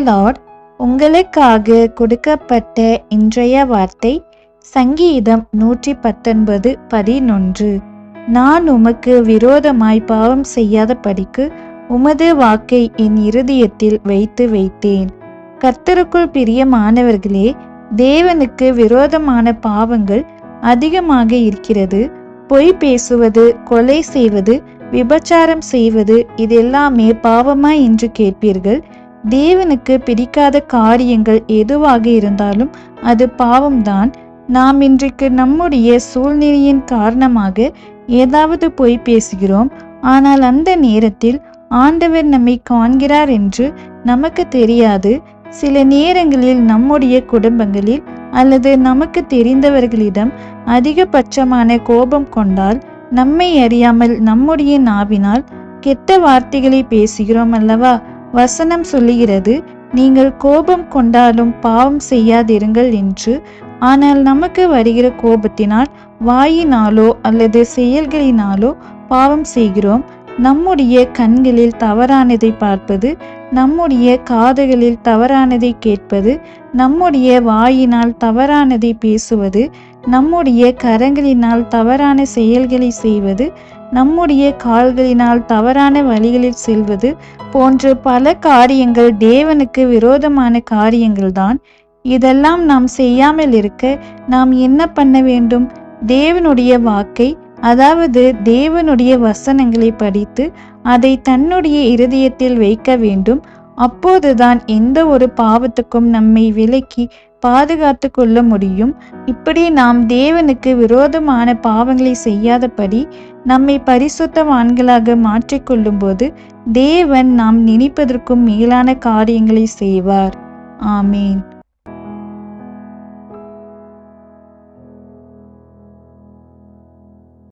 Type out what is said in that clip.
Lord உங்களுக்காக கொடுக்கப்பட்ட இன்றைய வார்த்தை சங்கீதம் நூற்றி பத்தொன்பது பதினொன்று. நான் உமக்கு விரோதமாய் பாவம் செய்யாத படிக்கு உமது வாக்கை என் இருதயத்தில் வைத்து வைத்தேன். கர்த்தருக்குள் பிரியமானவர்களே தேவனுக்கு விரோதமான பாவங்கள் அதிகமாக இருக்கிறது. பொய் பேசுவது கொலை செய்வது விபச்சாரம் செய்வது இதெல்லாமே பாவமா என்று கேட்பீர்கள். தேவனுக்கு பிடிக்காத காரியங்கள் எதுவாக இருந்தாலும் அது பாவம்தான். நாம் இன்றைக்கு நம்முடைய சூழ்நிலையின் காரணமாக ஏதாவது பொய் பேசுகிறோம். ஆனால் அந்த நேரத்தில் ஆண்டவர் நம்மை காண்கிறார் என்று நமக்கு தெரியாது. சில நேரங்களில் நம்முடைய குடும்பங்களில் அல்லது நமக்கு தெரிந்தவர்களிடம் அதிகபட்சமான கோபம் கொண்டால் நம்மை அறியாமல் நம்முடைய நாவினால் கெட்ட வார்த்தைகளை பேசுகிறோம் அல்லவா? வசனம் சொல்லுகிறது நீங்கள் கோபம் கொண்டாலும் பாவம் செய்யாதிருங்கள் என்று. ஆனால் நமக்கு வருகிற கோபத்தினால் வாயினாலோ அல்லது செயல்களினாலோ பாவம் செய்கிறோம். நம்முடைய கண்களில் தவறானதை பார்ப்பது நம்முடைய காதுகளில் தவறானதை கேட்பது நம்முடைய வாயினால் தவறானதை பேசுவது நம்முடைய கரங்களினால் தவறான செயல்களை செய்வது நம்முடைய கால்களினால் தவறான வழிகளில் செல்வது போன்ற பல காரியங்கள் தேவனுக்கு விரோதமான காரியங்கள்தான். இதெல்லாம் நாம் செய்யாமல் இருக்க நாம் என்ன பண்ண வேண்டும்? தேவனுடைய வாக்கை அதாவது தேவனுடைய வசனங்களை படித்து அதை தன்னுடைய இருதயத்தில் வைக்க வேண்டும். அப்போதுதான் எந்த ஒரு பாவத்துக்கும் நம்மை விலக்கி பாதுகாத்து கொள்ள முடியும். இப்படி நாம் தேவனுக்கு விரோதமான பாவங்களை செய்யாதபடி நம்மை பரிசுத்தவான்களாக மாற்றிக்கொள்ளும்போது தேவன் நாம் நினைப்பதற்கும் மேலான காரியங்களை செய்வார். ஆமேன்.